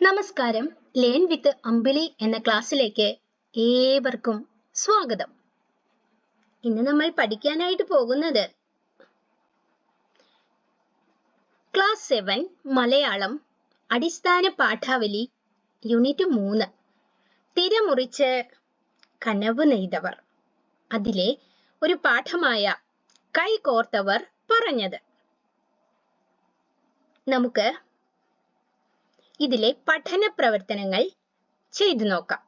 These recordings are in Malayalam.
നമസ്കാരം. ലേൺ വിത്ത് അമ്പിളി എന്ന ക്ലാസ്സിലേക്ക് ഏവർക്കും സ്വാഗതം. ഇന്ന് നമ്മൾ പഠിക്കാനായിട്ട് പോകുന്നത് ക്ലാസ് സെവൻ മലയാളം അടിസ്ഥാന പാഠാവലി യൂണിറ്റ് മൂന്ന്. തിരമുറിച്ച് കനവ് നെയ്തവർ. അതിലെ ഒരു പാഠമായ കൈകോർത്തവർ പറഞ്ഞത്. നമുക്ക് ഇതിലെ പഠന പ്രവർത്തനങ്ങൾ ചെയ്തു നോക്കാം.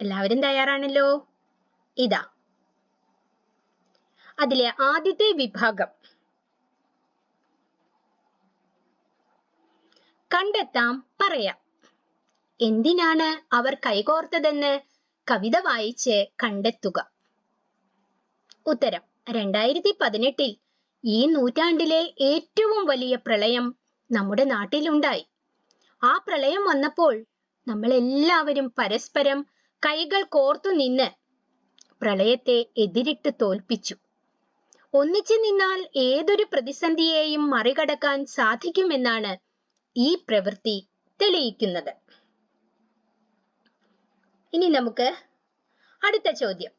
എല്ലാവരും തയ്യാറാണല്ലോ? ഇതാ. അതിലെ ആദ്യത്തെ വിഭാഗം. കണ്ടെത്താം പറയാം. എന്തിനാണ് അവർ കൈകോർത്തതെന്ന് കവിത വായിച്ച് കണ്ടെത്തുക? ഉത്തരം രണ്ടായിരത്തി പതിനെട്ടിൽ ഈ നൂറ്റാണ്ടിലെ ഏറ്റവും വലിയ പ്രളയം നമ്മുടെ നാട്ടിലുണ്ടായി. ആ പ്രളയം വന്നപ്പോൾ നമ്മൾ എല്ലാവരും പരസ്പരം കൈകൾ കോർത്തു നിന്ന് പ്രളയത്തെ എതിരിട്ട് തോൽപ്പിച്ചു. ഒന്നിച്ചു നിന്നാൽ ഏതൊരു പ്രതിസന്ധിയെയും മറികടക്കാൻ സാധിക്കുമെന്നാണ് ഈ പ്രവൃത്തി തെളിയിക്കുന്നത്. ഇനി നമുക്ക് അടുത്ത ചോദ്യം.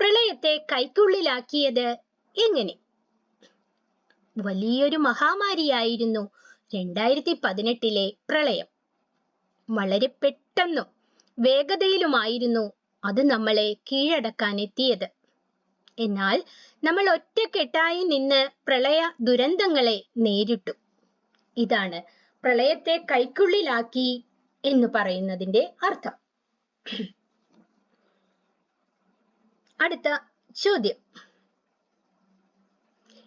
പ്രളയത്തെ കൈക്കുള്ളിലാക്കിയത് എങ്ങനെ? വലിയൊരു മഹാമാരിയായിരുന്നു രണ്ടായിരത്തി പതിനെട്ടിലെ പ്രളയം. വളരെ പെട്ടെന്നും വേഗതയിലുമായിരുന്നു അത് നമ്മളെ കീഴടക്കാൻ എത്തിയത് എന്നാൽ നമ്മൾ ഒറ്റക്കെട്ടായി നിന്ന് പ്രളയ ദുരന്തങ്ങളെ നേരിട്ടു. ഇതാണ് പ്രളയത്തെ കൈക്കുള്ളിലാക്കി എന്ന് പറയുന്നതിന്റെ അർത്ഥം. അടുത്ത ചോദ്യം.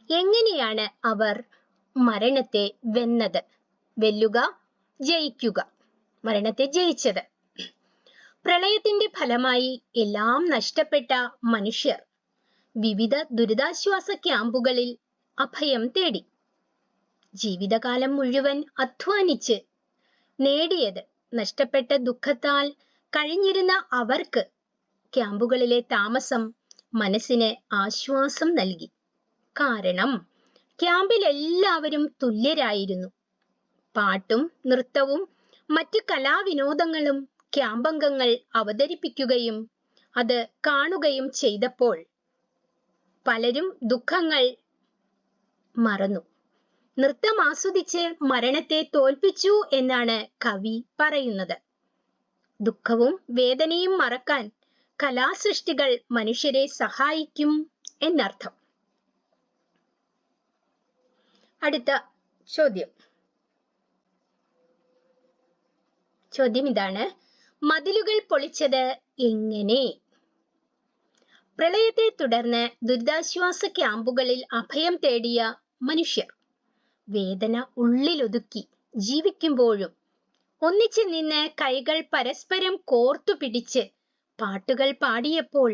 എങ്ങനെയാണ് അവർ മരണത്തെ വെന്നത്? വെല്ലുക ജയിക്കുക. മരണത്തെ ജയിച്ചത്. പ്രളയത്തിന്റെ ഫലമായി എല്ലാം നഷ്ടപ്പെട്ട മനുഷ്യർ വിവിധ ദുരിതാശ്വാസ ക്യാമ്പുകളിൽ അഭയം തേടി. ജീവിതകാലം മുഴുവൻ അധ്വാനിച്ച് നേടിയത് നഷ്ടപ്പെട്ട ദുഃഖത്താൽ കഴിഞ്ഞിരുന്ന അവർക്ക് ക്യാമ്പുകളിലെ താമസം മനസ്സിന് ആശ്വാസം നൽകി. കാരണം ക്യാമ്പിൽ എല്ലാവരും തുല്യരായിരുന്നു. പാട്ടും നൃത്തവും മറ്റ് കലാവിനോദങ്ങളും ക്യാമ്പംഗങ്ങൾ അവതരിപ്പിക്കുകയും അത് കാണുകയും ചെയ്തപ്പോൾ പലരും ദുഃഖങ്ങൾ മറന്നു. നൃത്തം ആസ്വദിച്ച് മരണത്തെ തോൽപ്പിച്ചു എന്നാണ് കവി പറയുന്നത്. ദുഃഖവും വേദനയും മറക്കാൻ കലാസൃഷ്ടികൾ മനുഷ്യരെ സഹായിക്കും എന്നർത്ഥം. അടുത്ത ചോദ്യം. ചോദ്യം ഇതാണ്. മതിലുകൾ പൊളിച്ചത് എങ്ങനെ? പ്രളയത്തെ തുടർന്ന് ദുരിതാശ്വാസ ക്യാമ്പുകളിൽ അഭയം തേടിയ മനുഷ്യർ. വേദന ഉള്ളിലൊതുക്കി ജീവിക്കുമ്പോഴും ഒന്നിച്ചു നിന്ന് കൈകൾ പരസ്പരം കോർത്തു പിടിച്ച് പാട്ടുകൾ പാടിയപ്പോൾ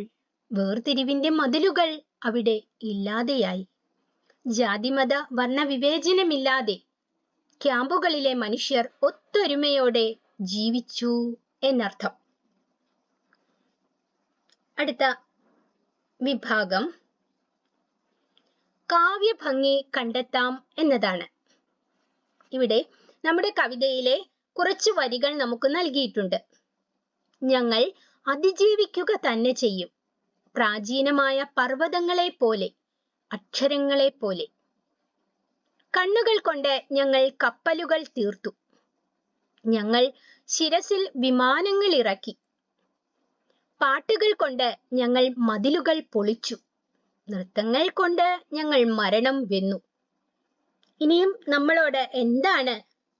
വേർതിരിവിന്റെ മതിലുകൾ അവിടെ ഇല്ലാതെയായി. ജാതിമത വർണ വിവേചനമില്ലാതെ ക്യാമ്പുകളിലെ മനുഷ്യർ ഒത്തൊരുമയോടെ ജീവിച്ചു എന്നർത്ഥം. അടുത്ത വിഭാഗം. കാവ്യഭംഗി കണ്ടെത്താം എന്നതാണ്. ഇവിടെ നമ്മുടെ കവിതയിലെ കുറച്ച് വരികൾ നമുക്ക് നൽകിയിട്ടുണ്ട്. ഞങ്ങൾ അതിജീവിക്കുക തന്നെ ചെയ്യും. പ്രാചീനമായ പർവതങ്ങളെ പോലെ അക്ഷരങ്ങളെ പോലെ കണ്ണുകൾ കൊണ്ട് ഞങ്ങൾ കപ്പലുകൾ തീർത്തു. ഞങ്ങൾ ശിരസിൽ വിമാനങ്ങൾ ഇറക്കി. പാട്ടുകൾ കൊണ്ട് ഞങ്ങൾ മതിലുകൾ പൊളിച്ചു. നൃത്തങ്ങൾ കൊണ്ട് ഞങ്ങൾ മരണം വെന്നു. ഇനിയും നമ്മളോട് എന്താണ്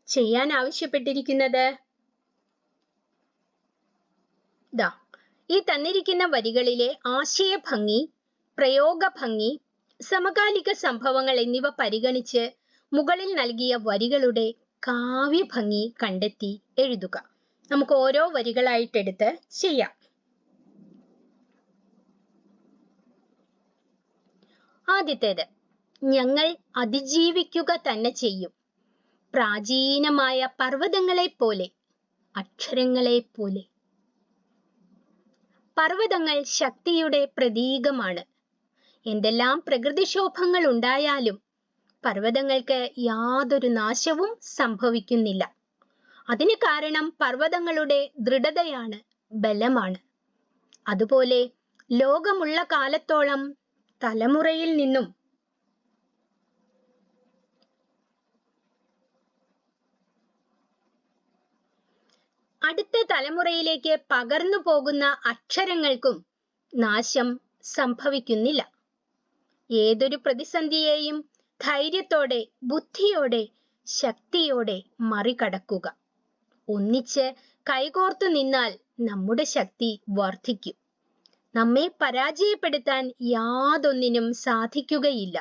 ചെയ്യാൻ ആവശ്യപ്പെട്ടിരിക്കുന്നത്? ദാ ഈ തന്നിരിക്കുന്ന വരികളിലെ ആശയഭംഗി പ്രയോഗഭംഗി സമകാലിക സംഭവങ്ങൾ എന്നിവ പരിഗണിച്ച് മുകളിൽ നൽകിയ വരികളുടെ കാവ്യഭംഗി കണ്ടെത്തി എഴുതുക. നമുക്ക് ഓരോ വരികളായിട്ടെടുത്ത് ചെയ്യാം. ആദ്യത്തേത് ഞങ്ങൾ അതിജീവിക്കുക തന്നെ ചെയ്യും. പ്രാചീനമായ പർവതങ്ങളെ പോലെ അക്ഷരങ്ങളെ പോലെ പർവതങ്ങൾ ശക്തിയുടെ പ്രതീകമാണ്. എന്തെല്ലാം പ്രകൃതിക്ഷോഭങ്ങൾ ഉണ്ടായാലും പർവതങ്ങൾക്ക് യാതൊരു നാശവും സംഭവിക്കുന്നില്ല. അതിന് കാരണം പർവതങ്ങളുടെ ദൃഢതയാണ് ബലമാണ്. അതുപോലെ ലോകമുള്ള കാലത്തോളം തലമുറയിൽ നിന്നും അടുത്ത തലമുറയിലേക്ക് പകർന്നു പോകുന്ന അക്ഷരങ്ങൾക്കും നാശം സംഭവിക്കുന്നില്ല. ഏതൊരു പ്രതിസന്ധിയെയും ധൈര്യത്തോടെ ബുദ്ധിയോടെ ശക്തിയോടെ മറികടക്കുക. ഒന്നിച്ച് കൈകോർത്തു നിന്നാൽ നമ്മുടെ ശക്തി വർദ്ധിക്കും. നമ്മെ പരാജയപ്പെടുത്താൻ യാതൊന്നിനും സാധിക്കുകയില്ല.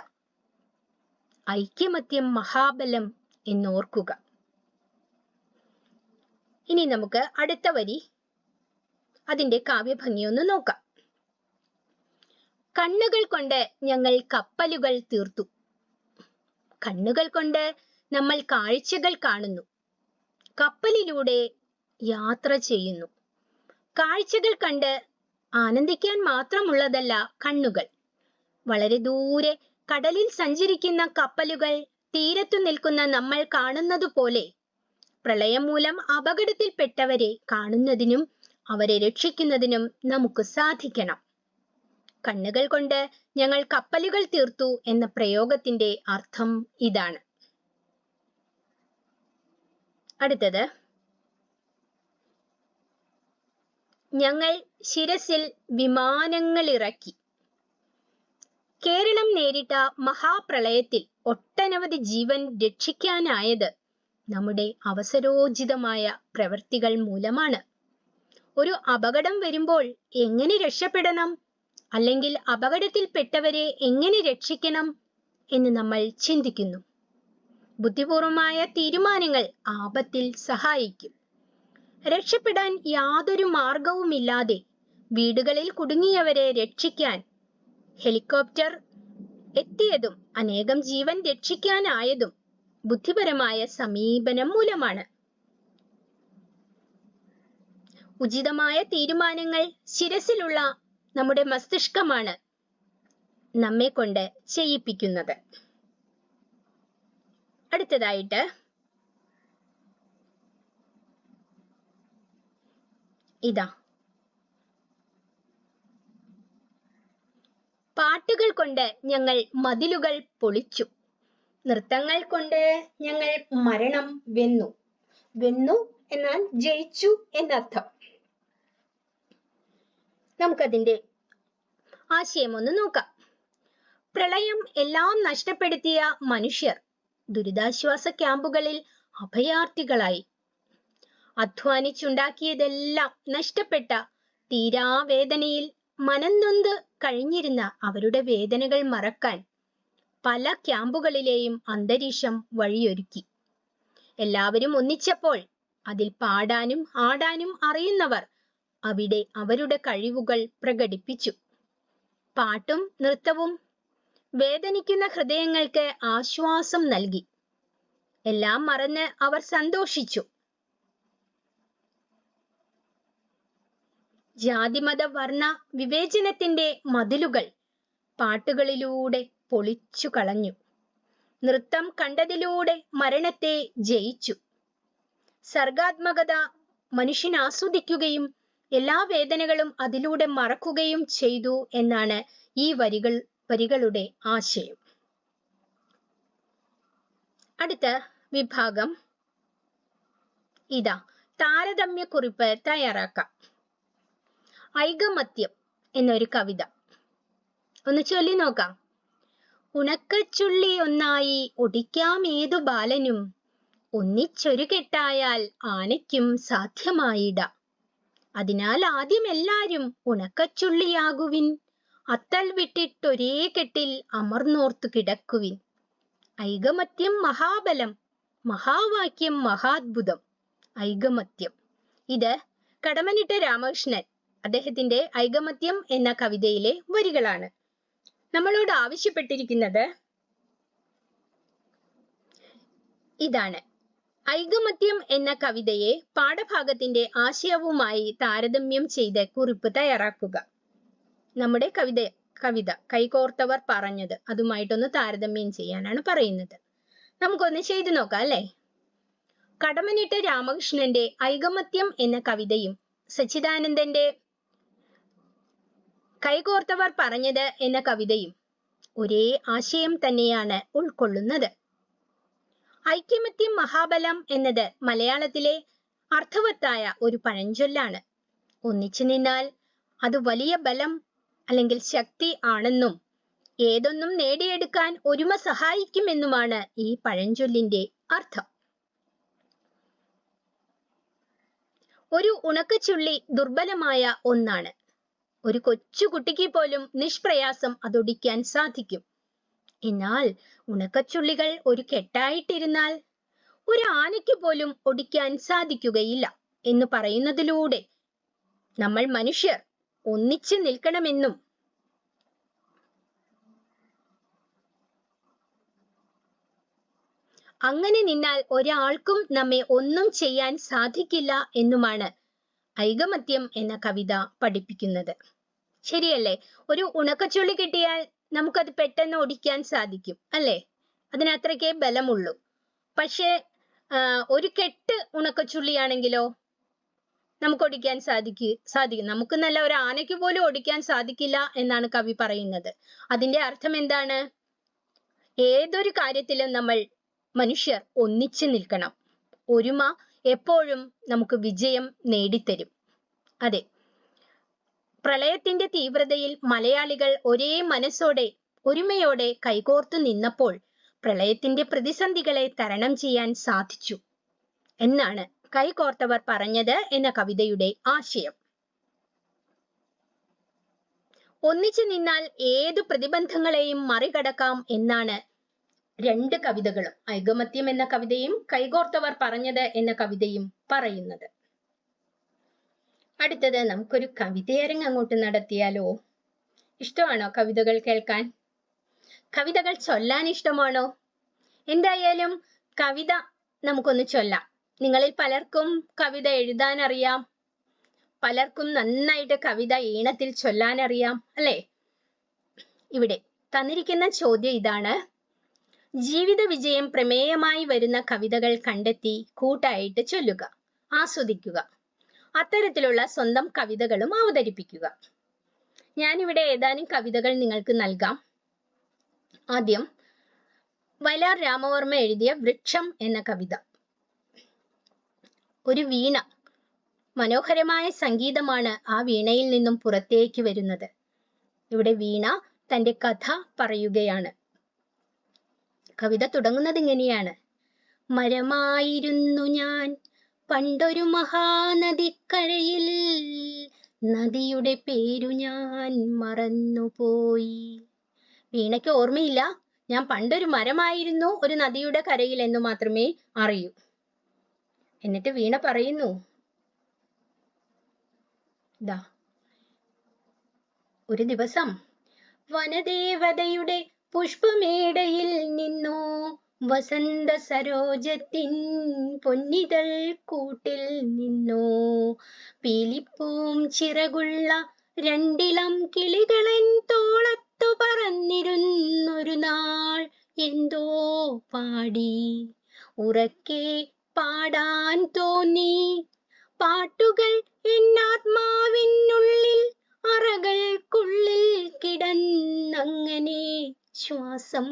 ഐക്യമത്യം മഹാബലം എന്നോർക്കുക. ഇനി നമുക്ക് അടുത്ത വരി അതിന്റെ കാവ്യഭംഗി ഒന്ന് നോക്കാം. കണ്ണുകൾ കൊണ്ട് ഞങ്ങൾ കപ്പലുകൾ തീർത്തു. കണ്ണുകൾ കൊണ്ട് നമ്മൾ കാഴ്ചകൾ കാണുന്നു. കപ്പലിലൂടെ യാത്ര ചെയ്യുന്നു. കാഴ്ചകൾ കണ്ട് ആനന്ദിക്കാൻ മാത്രമുള്ളതല്ല കണ്ണുകൾ. വളരെ ദൂരെ കടലിൽ സഞ്ചരിക്കുന്ന കപ്പലുകൾ തീരത്തു നിൽക്കുന്ന നമ്മൾ കാണുന്നത് പോലെ പ്രളയം മൂലം അപകടത്തിൽപ്പെട്ടവരെ കാണുന്നതിനും അവരെ രക്ഷിക്കുന്നതിനും നമുക്ക് സാധിക്കണം. കണ്ണുകൾ കൊണ്ട് ഞങ്ങൾ കപ്പലുകൾ തീർത്തു എന്ന പ്രയോഗത്തിന്റെ അർത്ഥം ഇതാണ്. അടുത്തത്. ഞങ്ങൾ ശിരസിൽ വിമാനങ്ങൾ ഇറക്കി. കേരളം നേരിട്ട മഹാപ്രളയത്തിൽ ഒട്ടനവധി ജീവൻ രക്ഷിക്കാനായത് നമ്മുടെ അവസരോചിതമായ പ്രവൃത്തികൾ മൂലമാണ്. ഒരു അപകടം വരുമ്പോൾ എങ്ങനെ രക്ഷപ്പെടണം? അല്ലെങ്കിൽ അപകടത്തിൽപ്പെട്ടവരെ എങ്ങനെ രക്ഷിക്കണം എന്ന് നമ്മൾ ചിന്തിക്കുന്നു. ബുദ്ധിപൂർവമായ തീരുമാനങ്ങൾ ആപത്തിൽ സഹായിക്കും. രക്ഷപ്പെടാൻ യാതൊരു മാർഗവുമില്ലാതെ വീടുകളിൽ കുടുങ്ങിയവരെ രക്ഷിക്കാൻ ഹെലികോപ്റ്റർ എത്തിയതും അനേകം ജീവൻ രക്ഷിക്കാനായതും ബുദ്ധിപരമായ സമീപനം മൂലമാണ്. ഉചിതമായ തീരുമാനങ്ങൾ ശിരസിലുള്ള നമ്മുടെ മസ്തിഷ്കമാണ് നമ്മെ കൊണ്ട് ചെയ്യിപ്പിക്കുന്നത്. അടുത്തതായിട്ട് ഇതാ. പാട്ടുകൾ കൊണ്ട് ഞങ്ങൾ മതിലുകൾ പൊളിച്ചു. നൃത്തങ്ങൾ കൊണ്ട് ഞങ്ങൾ മരണം വെന്നു. വെന്നു എന്നാൽ ജയിച്ചു എന്നർത്ഥം. നമുക്കതിന്റെ ആശയം ഒന്ന് നോക്കാം. പ്രളയം എല്ലാം നഷ്ടപ്പെടുത്തിയ മനുഷ്യർ ദുരിതാശ്വാസ ക്യാമ്പുകളിൽ അഭയാർത്ഥികളായി. അധ്വാനിച്ചുണ്ടാക്കിയതെല്ലാം നഷ്ടപ്പെട്ട തീരാവേദനയിൽ മനംനൊന്ത് കഴിഞ്ഞിരുന്ന അവരുടെ വേദനകൾ മറക്കാൻ പല ക്യാമ്പുകളിലെയും അന്തരീക്ഷം വഴിയൊരുക്കി. എല്ലാവരും ഒന്നിച്ചപ്പോൾ അതിൽ പാടാനും ആടാനും അറിയുന്നവർ അവിടെ അവരുടെ കഴിവുകൾ പ്രകടിപ്പിച്ചു. പാട്ടും നൃത്തവും വേദനിക്കുന്ന ഹൃദയങ്ങൾക്ക് ആശ്വാസം നൽകി. എല്ലാം മറന്ന് അവർ സന്തോഷിച്ചു. ജാതിമത വർണ വിവേചനത്തിന്റെ മതിലുകൾ പാട്ടുകളിലൂടെ പൊളിച്ചു കളഞ്ഞു. നൃത്തം കണ്ടതിലൂടെ മരണത്തെ ജയിച്ചു. സർഗാത്മകത മനുഷ്യൻ ആസ്വദിക്കുകയും എല്ലാ വേദനകളും അതിലൂടെ മറക്കുകയും ചെയ്തു എന്നാണ് ഈ വരികൾ വരികളുടെ ആശയം. അടുത്ത വിഭാഗം ഇതാ. താരതമ്യക്കുറിപ്പ് തയ്യാറാക്കാം. ഐകമത്യം എന്നൊരു കവിത. ഒന്ന് ചൊല്ലി നോക്കാം. ഉണക്കച്ചുള്ളി ഒന്നായി ഒടിക്കാം ഏതു ബാലനും. ഒന്നിച്ചൊരു കെട്ടായാൽ ആനയ്ക്കും സാധ്യമായിട. അതിനാൽ ആദ്യം എല്ലാരും ഉണക്കച്ചുള്ളിയാകുവിൻ. അത്തൽ വിട്ടിട്ടൊരേ കെട്ടിൽ അമർന്നോർത്തു കിടക്കുവിൻ. ഐകമത്യം മഹാബലം മഹാവാക്യം മഹാത്ഭുതം. ഐകമത്യം. ഇത് കടമനിട്ട രാമകൃഷ്ണൻ അദ്ദേഹത്തിന്റെ ഐകമത്യം എന്ന കവിതയിലെ വരികളാണ്. നമ്മളോട് ആവശ്യപ്പെട്ടിരിക്കുന്നത് ഇതാണ്. ഐകമത്യം എന്ന കവിതയെ പാഠഭാഗത്തിന്റെ ആശയവുമായി താരതമ്യം ചെയ്ത് കുറിപ്പ് തയ്യാറാക്കുക. നമ്മുടെ കവിത കവിത കൈകോർത്തവർ പറഞ്ഞത് അതുമായിട്ടൊന്ന് താരതമ്യം ചെയ്യാനാണ് പറയുന്നത്. നമുക്കൊന്ന് ചെയ്തു നോക്കാം അല്ലേ? കടമനിട്ട രാമകൃഷ്ണന്റെ ഐകമത്യം എന്ന കവിതയും സച്ചിദാനന്ദന്റെ കൈകോർത്തവർ പറഞ്ഞത് എന്ന കവിതയും ഒരേ ആശയം തന്നെയാണ് ഉൾക്കൊള്ളുന്നത്. ഐക്യമത്യം മഹാബലം എന്നത് മലയാളത്തിലെ അർത്ഥവത്തായ ഒരു പഴഞ്ചൊല്ലാണ്. ഒന്നിച്ചു നിന്നാൽ അത് വലിയ ബലം അല്ലെങ്കിൽ ശക്തി ആണെന്നും ഏതൊന്നും നേടിയെടുക്കാൻ ഒരുമ സഹായിക്കുമെന്നുമാണ് ഈ പഴഞ്ചൊല്ലിന്റെ അർത്ഥം. ഒരു ഉണക്കച്ചുള്ളി ദുർബലമായ ഒന്നാണ്. ഒരു കൊച്ചു കുട്ടിക്ക് പോലും നിഷ്പ്രയാസം അതൊടിക്കാൻ സാധിക്കും. എന്നാൽ ഉണക്കച്ചുള്ളികൾ ഒരു കെട്ടായിട്ടിരുന്നാൽ ഒരു ആനയ്ക്ക് പോലും ഒടിക്കാൻ സാധിക്കുകയില്ല എന്ന് പറയുന്നതിലൂടെ നമ്മൾ മനുഷ്യർ ഒന്നിച്ചു നിൽക്കണമെന്നും അങ്ങനെ നിന്നാൽ ഒരാൾക്കും നമ്മെ ഒന്നും ചെയ്യാൻ സാധിക്കില്ല എന്നുമാണ് ഐകമത്യം എന്ന കവിത പഠിപ്പിക്കുന്നത്. ശരിയല്ലേ? ഒരു ഉണക്കച്ചുള്ളി കിട്ടിയാൽ നമുക്കത് പെട്ടെന്ന് ഒടിക്കാൻ സാധിക്കും അല്ലേ? അതിനത്രയ്ക്കേ ബലമുള്ളൂ. പക്ഷേ ഒരു കെട്ട് ഉണക്കച്ചുള്ളിയാണെങ്കിലോ നമുക്ക് ഒടിക്കാൻ സാധിക്കു സാധിക്കും. നമുക്ക് നല്ല ഒരു ആനയ്ക്ക് പോലും ഒടിക്കാൻ സാധിക്കില്ല എന്നാണ് കവി പറയുന്നത്. അതിന്റെ അർത്ഥം എന്താണ്? ഏതൊരു കാര്യത്തിലും നമ്മൾ മനുഷ്യർ ഒന്നിച്ചു നിൽക്കണം. ഒരുമ എപ്പോഴും നമുക്ക് വിജയം നേടിത്തരും. അതെ. പ്രളയത്തിന്റെ തീവ്രതയിൽ മലയാളികൾ ഒരേ മനസ്സോടെ ഒരുമയോടെ കൈകോർത്തു നിന്നപ്പോൾ പ്രളയത്തിന്റെ പ്രതിസന്ധികളെ തരണം ചെയ്യാൻ സാധിച്ചു എന്നാണ് കൈകോർത്തവർ പറഞ്ഞത് എന്ന കവിതയുടെ ആശയം. ഒന്നിച്ചു നിന്നാൽ ഏതു പ്രതിബന്ധങ്ങളെയും മറികടക്കാം എന്നാണ് രണ്ട് കവിതകളും ഐകമത്യം എന്ന കവിതയും കൈകോർത്തവർ പറഞ്ഞത് എന്ന കവിതയും പറയുന്നത്. അടുത്തത് നമുക്കൊരു കവിതയരങ്ങ് അങ്ങോട്ട് നടത്തിയാലോ? ഇഷ്ടമാണോ കവിതകൾ കേൾക്കാൻ? കവിതകൾ ചൊല്ലാൻ ഇഷ്ടമാണോ? എന്തായാലും കവിത നമുക്കൊന്ന് ചൊല്ലാം. നിങ്ങളിൽ പലർക്കും കവിത എഴുതാൻ അറിയാം പലർക്കും നന്നായിട്ട് കവിത ഈണത്തിൽ ചൊല്ലാൻ അറിയാം അല്ലേ? ഇവിടെ തന്നിരിക്കുന്ന ചോദ്യം ഇതാണ്. ജീവിത വിജയം പ്രമേയമായി വരുന്ന കവിതകൾ കണ്ടെത്തി കൂട്ടായിട്ട് ചൊല്ലുക ആസ്വദിക്കുക. അത്തരത്തിലുള്ള സ്വന്തം കവിതകളും അവതരിപ്പിക്കുക. ഞാനിവിടെ ഏതാനും കവിതകൾ നിങ്ങൾക്ക് നൽകാം. ആദ്യം വയലാർ രാമവർമ്മ എഴുതിയ വൃക്ഷം എന്ന കവിത. ഒരു വീണ മനോഹരമായ സംഗീതമാണ് ആ വീണയിൽ നിന്നും പുറത്തേക്ക് വരുന്നത്. ഇവിടെ വീണ തന്റെ കഥ പറയുകയാണ്. കവിത തുടങ്ങുന്നത് ഇങ്ങനെയാണ്. മരമായിരുന്നു ഞാൻ പണ്ടൊരു മഹാനദിക്കരയിൽ നദിയുടെ പേരു ഞാൻ മറന്നുപോയി. വീണയ്ക്ക് ഓർമ്മയില്ല. ഞാൻ പണ്ടൊരു മരമായിരുന്നു ഒരു നദിയുടെ കരയിൽ എന്ന് മാത്രമേ അറിയൂ. എന്നിട്ട് വീണ പറയുന്നു ഒരു ദിവസം വനദേവതയുടെ പുഷ്പമേടയിൽ നിന്നോ വസന്ത സരോജത്തിൻ പൊന്നിതൾ കൂട്ടിൽ നിന്നോ? പീലിപ്പൂം ചിറകുള്ള രണ്ടിളം കിളികളൻ തോളത്തു പറന്നിരുന്നൊരു നാൾ എന്തോ പാടി. ഉറക്കെ പാടാൻ തോന്നി. പാട്ടുകൾ എന്നാത്മാവിനുള്ളിൽ അറകൾക്കുള്ളിൽ കിടന്നങ്ങനെ ശ്വാസം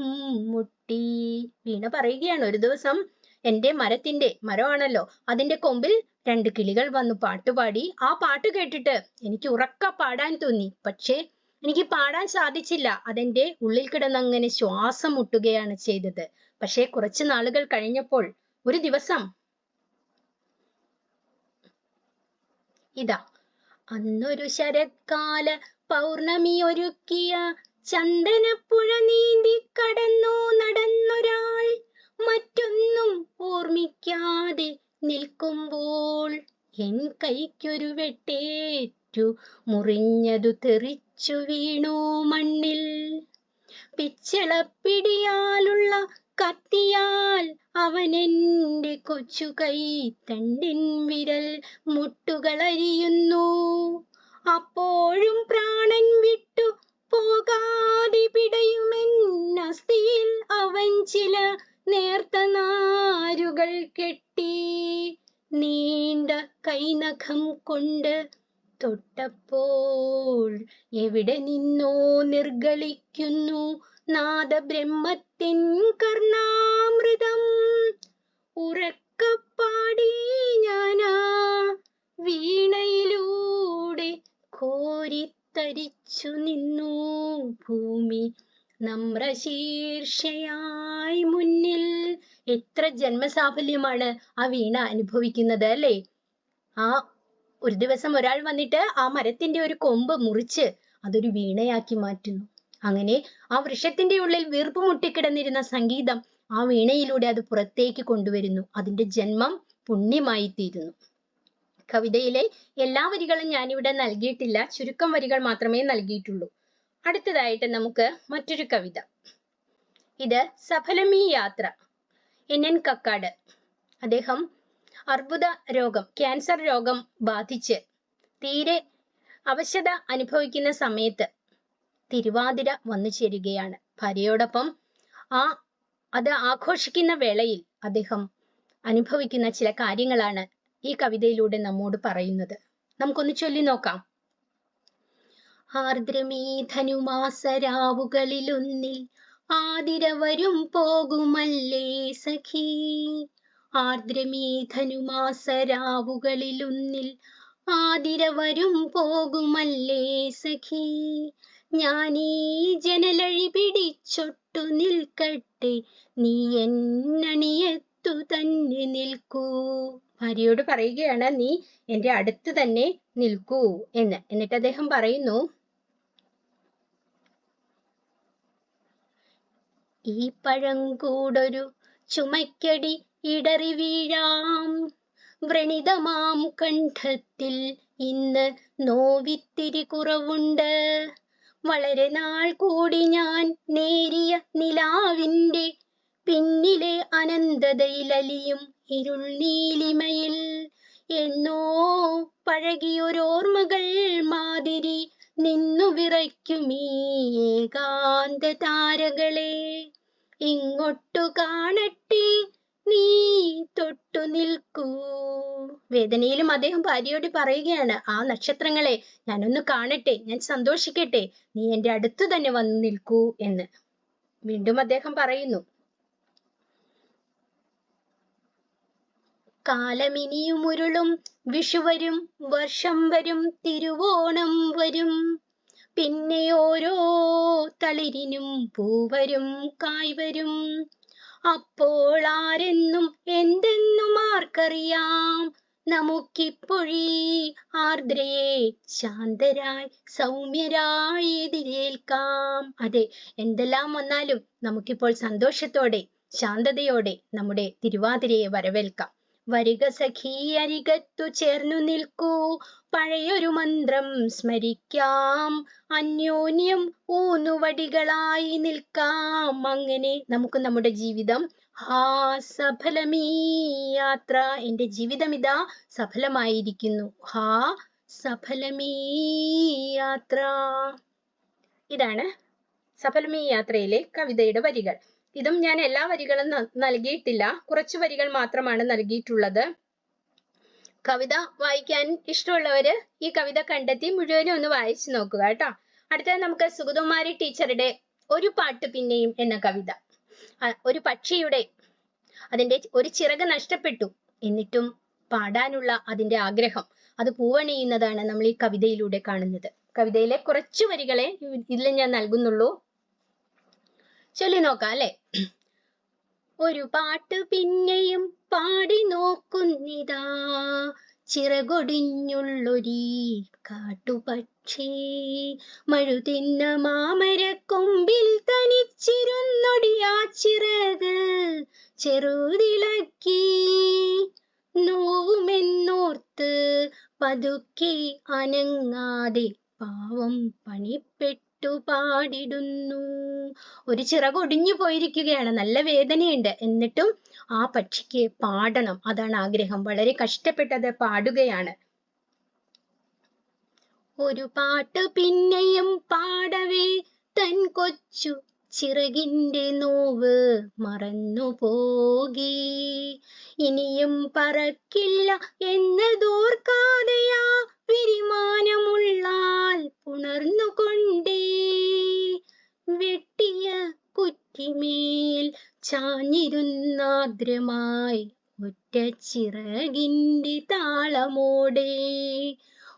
മുട്ടി. വീണ പറയുകയാണ് ഒരു ദിവസം എന്റെ മരത്തിന്റെ മരമാണല്ലോ അതിന്റെ കൊമ്പിൽ രണ്ട് കിളികൾ വന്നു പാട്ടുപാടി ആ പാട്ട് കേട്ടിട്ട് എനിക്ക് ഉറക്ക പാടാൻ തോന്നി. പക്ഷേ എനിക്ക് പാടാൻ സാധിച്ചില്ല. അതെന്റെ ഉള്ളിൽ കിടന്നങ്ങനെ ശ്വാസം മുട്ടുകയാണ് ചെയ്തത്. പക്ഷേ കുറച്ച് നാളുകൾ കഴിഞ്ഞപ്പോൾ ഒരു ദിവസം ഇതാ. അന്നൊരു ശരത്കാല പൗർണമി ഒരുക്കിയ ചന്ദനപ്പുഴ നീന്തി കടന്നു നടന്നൊരാൾ. മറ്റൊന്നും ഓർമ്മിക്കാതെ നിൽക്കുമ്പോൾ എൻ കൈക്കൊരു വെട്ടേറ്റു മുറിഞ്ഞതു തെറിച്ചു വീണു മണ്ണിൽ. പിച്ചളപ്പിടിയാലുള്ള കത്തിയാൽ അവൻ എന്റെ കൊച്ചു കൈ തണ്ടിൻ വിരൽ മുട്ടുകളരിയുന്നു. അപ്പോഴും പ്രാണൻ വിട്ടു പോകാതെ പിടയുമെന്നസ്ഥിയിൽ അവൻ ചില നേർത്ത നാരുകൾ കെട്ടി. നീണ്ട കൈനഖം കൊണ്ട് തൊട്ടപ്പോൾ എവിടെ നിന്നോ നിർഗളിക്കുന്നു നാദബ്രഹ്മത്തിൻ കർണാമൃതം. ഉറക്കപ്പാടി ഞാനാ വീണയിലൂടെ കോരിത്തരിച്ചു നിന്നു ഭൂമി. നമ്രശീർഷയായി മുന്നിൽ എത്ര ജന്മസാഫല്യമാണ് ആ വീണ അനുഭവിക്കുന്നത് അല്ലേ? ആ ഒരു ദിവസം ഒരാൾ വന്നിട്ട് ആ മരത്തിന്റെ ഒരു കൊമ്പ് മുറിച്ച് അതൊരു വീണയാക്കി മാറ്റുന്നു. അങ്ങനെ ആ വൃക്ഷത്തിന്റെ ഉള്ളിൽ വീർപ്പ് മുട്ടിക്കിടന്നിരുന്ന സംഗീതം ആ വീണയിലൂടെ അത് പുറത്തേക്ക് കൊണ്ടുവരുന്നു. അതിന്റെ ജന്മം പുണ്യമായി തീരുന്നു കവിതയിലെ എല്ലാ വരികളും ഞാനിവിടെ നൽകിയിട്ടില്ല. ചുരുക്കം വരികൾ മാത്രമേ നൽകിയിട്ടുള്ളൂ. അടുത്തതായിട്ട് നമുക്ക് മറ്റൊരു കവിത. ഇത് സഫലമീ യാത്ര എൻ എൻ കക്കാട്. അദ്ദേഹം അർബുദ രോഗം ക്യാൻസർ രോഗം ബാധിച്ച് തീരെ അവശത അനുഭവിക്കുന്ന സമയത്ത് തിരുവാതിര വന്നു ചേരുകയാണ്. ഭാര്യയോടൊപ്പം ആ അത് ആഘോഷിക്കുന്ന വേളയിൽ അദ്ദേഹം അനുഭവിക്കുന്ന ചില കാര്യങ്ങളാണ് ഈ കവിതയിലൂടെ നമ്മോട് പറയുന്നത്. നമുക്കൊന്ന് ചൊല്ലി നോക്കാം. ആർദ്രമീ ധനുമാസരാവുകളിലൊന്നിൽ ആതിര വരും പോകുമല്ലേ സഖി? ആർദ്രമീ ധനുമാസരാവുകളിലൊന്നിൽ ആതിര വരും പോകുമല്ലേ സഖി? ഞാനീ ജനലഴി പിടിച്ചൊട്ടു നിൽക്കട്ടെ നീ എന്നണിയത്തു തന്നെ നിൽക്കൂ. ഭാര്യയോട് പറയുകയാണ് നീ എന്റെ അടുത്ത് തന്നെ നിൽക്കൂ എന്ന്. എന്നിട്ട് അദ്ദേഹം പറയുന്നു ഈ പഴങ്കൂടൊരു ചുമയ്ക്കടി ഇടറി വീഴാം. വ്രണിതമാം കണ്ഠത്തിൽ ഇന്ന് നോവിത്തിരി കുറവുണ്ട്. വളരെ നാൾ കൂടി ഞാൻ നേരിയ നിലാവിന്റെ പിന്നിലെ അനന്തതയിലലിയും ഇരുൾ നീലിമയിൽ എന്നോ പഴകിയൊരോർമ്മകൾ മാതിരി നിന്നു വിറയ്ക്കുമീ ഏകാന്ത താരകളെ ഇങ്ങോട്ടു കാണട്ടെ നീ തൊട്ടു നിൽക്കൂ. വേദനയിലും അദ്ദേഹം ഭാര്യയോട് പറയുകയാണ് ആ നക്ഷത്രങ്ങളെ ഞാനൊന്ന് കാണട്ടെ ഞാൻ സന്തോഷിക്കട്ടെ നീ എന്റെ അടുത്ത് തന്നെ വന്നു നിൽക്കൂ എന്ന്. വീണ്ടും അദ്ദേഹം പറയുന്നു കാലമിനിയും ഉരുളും. വിഷു വരും വർഷം വരും തിരുവോണം വരും. പിന്നെ ഓരോ തളിരിനും പൂവരും കായ്വരും അപ്പോൾ ആരെന്നും എന്തെന്നും ആർക്കറിയാം. നമുക്കിപ്പോഴീ ആർദ്രയെ ശാന്തരായി സൗമ്യരായി എതിരേൽക്കാം അതെ എന്തെല്ലാം വന്നാലും നമുക്കിപ്പോൾ സന്തോഷത്തോടെ ശാന്തതയോടെ നമ്മുടെ തിരുവാതിരയെ വരവേൽക്കാം. വരിക സഖീ അരികത്തു ചേർന്നു നിൽക്കൂ. പഴയൊരു മന്ത്രം സ്മരിക്കാം. അന്യോന്യം ഊന്നുവടികളായി നിൽക്കാം. അങ്ങനെ നമുക്ക് നമ്മുടെ ജീവിതം ഹാ സഫലമീ യാത്ര എന്റെ ജീവിതം ഇതാ സഫലമായിരിക്കുന്നു. ഹാ സഫലമീ യാത്ര ഇതാണ് സഫലമീ യാത്രയിലെ കവിതയുടെ വരികൾ. ഇതും ഞാൻ എല്ലാ വരികളും നൽകിയിട്ടില്ല. കുറച്ച് വരികൾ മാത്രമാണ് നൽകിയിട്ടുള്ളത്. കവിത വായിക്കാൻ ഇഷ്ടമുള്ളവര് ഈ കവിത കണ്ടെത്തി മുഴുവനും ഒന്ന് വായിച്ചു നോക്കുക കേട്ടോ. അടുത്തത് നമുക്ക് സുഗതകുമാരി ടീച്ചറുടെ ഒരു പാട്ട് പിന്നെയും എന്ന കവിത. ഒരു പക്ഷിയുടെ അതിന്റെ ഒരു ചിറക് നഷ്ടപ്പെട്ടു. എന്നിട്ടും പാടാനുള്ള അതിന്റെ ആഗ്രഹം അത് പൂവണിയുന്നതാണ് നമ്മൾ ഈ കവിതയിലൂടെ കാണുന്നത്. കവിതയിലെ കുറച്ച് വരികളെ ഇതിൽ ഞാൻ നൽകുന്നുള്ളൂ. ചൊല്ലി നോക്കാം അല്ലെ? ഒരു പാട്ട് പിന്നെയും പാടി നോക്കുന്നിതാ. ചിറകൊടിഞ്ഞുള്ളൊരീ കാട്ടുപക്ഷി. മഴുതിന്ന മാമരക്കൊമ്പിൽ തനിച്ചിരുന്നൊടി ആ ചിറക് ചെറുതിളക്കി. നോവുമെന്നോർത്ത് പതുക്കെ അനങ്ങാതെ പാവം പണിപ്പെട്ടു പാടിടുന്നു ഒരു ചിറകൊടിഞ്ഞു പോയിരിക്കുകയാണ്. നല്ല വേദനയുണ്ട്. എന്നിട്ടും ആ പക്ഷിക്ക് പാടണം. അതാണ് ആഗ്രഹം. വളരെ കഷ്ടപ്പെട്ടത് പാടുകയാണ്. ഒരു പാട്ട് പിന്നെയും പാടവേ. തൻ കൊച്ചു ചിറകിന്റെ നോവ് മറന്നു പോകി. ഇനിയും പറക്കില്ല എന്നതോർക്കാതെയാ വിരിമാനമുള്ളാൽ പുണർന്നുകൊണ്ടേ. വെട്ടിയ കുറ്റിമേൽ ചാഞ്ഞിരുന്നാദ്രമായി ഒറ്റ ചിറകിന്റെ താളമോടെ.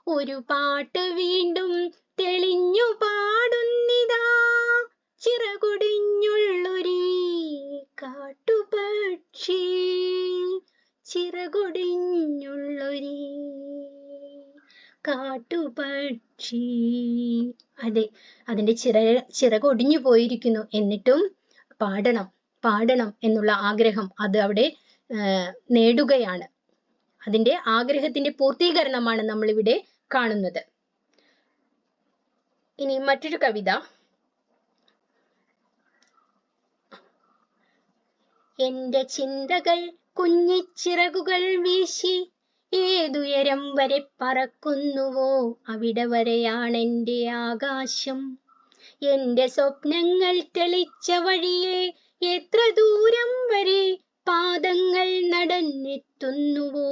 ഒരു പാട്ട് വീണ്ടും തെളിഞ്ഞു പാടുന്നിതാ. ചിറകുടിഞ്ഞുള്ളൊരു കാട്ടുപക്ഷി. ചിറകൊടിഞ്ഞുള്ളൊരീ കാട്ടുപക്ഷി. അതെ അതിന്റെ ചിറ ഒടിഞ്ഞു പോയിരിക്കുന്നു. എന്നിട്ടും പാടണം പാടണം എന്നുള്ള ആഗ്രഹം അത് അവിടെ നേടുകയാണ്. അതിന്റെ ആഗ്രഹത്തിന്റെ പൂർത്തീകരണമാണ് നമ്മൾ ഇവിടെ കാണുന്നത്. ഇനി മറ്റൊരു കവിത. എന്റെ ചിന്തകൾ കുഞ്ഞിച്ചിറകുകൾ വീശി ഏതുയരം വരെ പറക്കുന്നുവോ? അവിടെ വരെയാണെന്റെ ആകാശം. എന്റെ സ്വപ്നങ്ങൾ തെളിച്ച വഴിയെ എത്ര ദൂരം വരെ പാദങ്ങൾ നടന്നെത്തുന്നുവോ?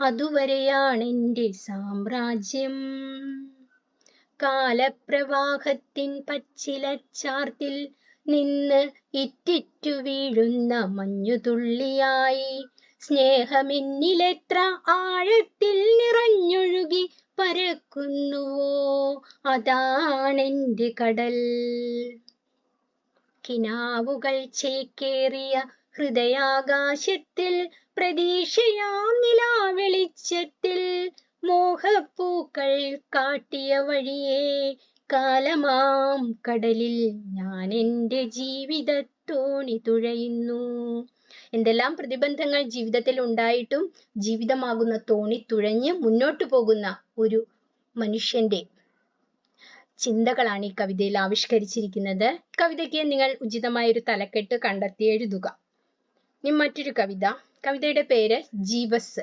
അതുവരെയാണെന്റെ സാമ്രാജ്യം. കാലപ്രവാഹത്തിൻ പച്ചിലച്ചാർത്തിൽ നിന്ന് ഇറ്റിറ്റു വീഴുന്ന മഞ്ഞുതുള്ളിയായി സ്നേഹമെന്നിലെത്ര ആഴത്തിൽ നിറഞ്ഞൊഴുകി പരക്കുന്നുവോ അതാണെന്റെ കടൽ. കിനാവുകൾ ചേക്കേറിയ ഹൃദയാകാശത്തിൽ പ്രതീക്ഷയാം നിലാവെളിച്ചത്തിൽ മോഹപ്പൂക്കൾ കാട്ടിയ വഴിയെ കാലമാം കടലിൽ ഞാൻ എന്റെ ജീവിതത്തോണി തുഴയുന്നു. എന്തെല്ലാം പ്രതിബന്ധങ്ങൾ ജീവിതത്തിൽ ഉണ്ടായിട്ടും ജീവിതമാകുന്ന തോണി തുഴഞ്ഞ് മുന്നോട്ടു പോകുന്ന ഒരു മനുഷ്യന്റെ ചിന്തകളാണ് ഈ കവിതയിൽ ആവിഷ്കരിച്ചിരിക്കുന്നത്. കവിതയ്ക്ക് നിങ്ങൾ ഉചിതമായ ഒരു തലക്കെട്ട് കണ്ടെത്തി എഴുതുക. ഇനി മറ്റൊരു കവിത. കവിതയുടെ പേര് ജീവസ്.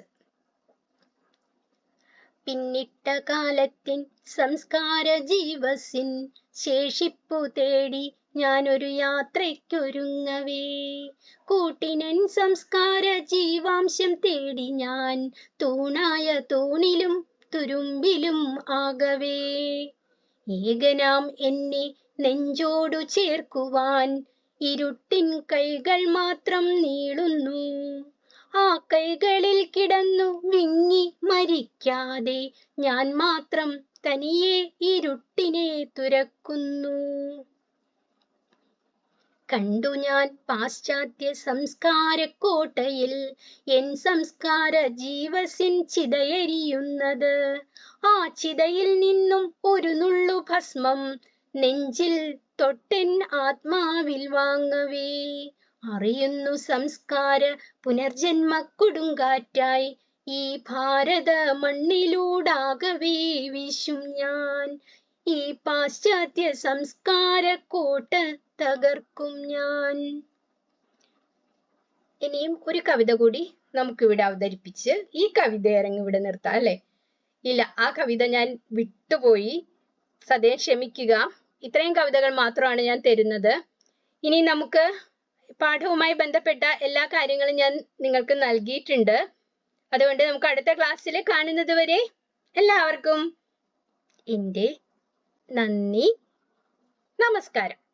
പിന്നിട്ട കാലത്തിൻ സംസ്കാര ജീവസിൻ ശേഷിപ്പു തേടി ഞാനൊരു യാത്രയ്ക്കൊരുങ്ങവേ. കൂട്ടിനൻ സംസ്കാര ജീവാംശം തേടി ഞാൻ തൂണായ തൂണിലും തുരുമ്പിലും ആകവേ. ഏകനാം എന്നെ നെഞ്ചോടു ചേർക്കുവാൻ ഇരുട്ടിൻ കൈകൾ മാത്രം നീളുന്നു. ആ കൈകളിൽ കിടന്നു വിങ്ങി മരിക്കാതെ ഞാൻ മാത്രം തനിയെ ഇരുട്ടിനെ തുരക്കുന്നു. കണ്ടു ഞാൻ പാശ്ചാത്യ സംസ്കാര കോട്ടയിൽ എൻ സംസ്കാര ജീവസിൻ ചിതയെരിയുന്നത്. ആ ചിതയിൽ നിന്നും ഒരു നുള്ളു ഭസ്മം നെഞ്ചിൽ തൊട്ടൻ ആത്മാവിൽ വാങ്ങവേ. അറിയുന്നു സംസ്കാര പുനർജന്മ കൊടുങ്കാറ്റായി ഈ ഭാരത മണ്ണിലൂടാകവേ വീശും ഞാൻ. ഈ പാശ്ചാത്യ സംസ്കാര കോട്ട തകർക്കും ഞാൻ. ഇനിയും ഒരു കവിത കൂടി നമുക്കിവിടെ അവതരിപ്പിച്ച് ഈ കവിത ഇറങ്ങി ഇവിടെ നിർത്താം അല്ലെ? ഇല്ല ആ കവിത ഞാൻ വിട്ടുപോയി. സദയം ക്ഷമിക്കുക. ഇത്രയും കവിതകൾ മാത്രമാണ് ഞാൻ തരുന്നത്. ഇനി നമുക്ക് പാഠവുമായി ബന്ധപ്പെട്ട എല്ലാ കാര്യങ്ങളും ഞാൻ നിങ്ങൾക്ക് നൽകിയിട്ടുണ്ട്. അതുകൊണ്ട് നമുക്ക് അടുത്ത ക്ലാസ്സിൽ കാണുന്നത് വരെ എല്ലാവർക്കും എന്റെ നന്ദി. നമസ്കാരം.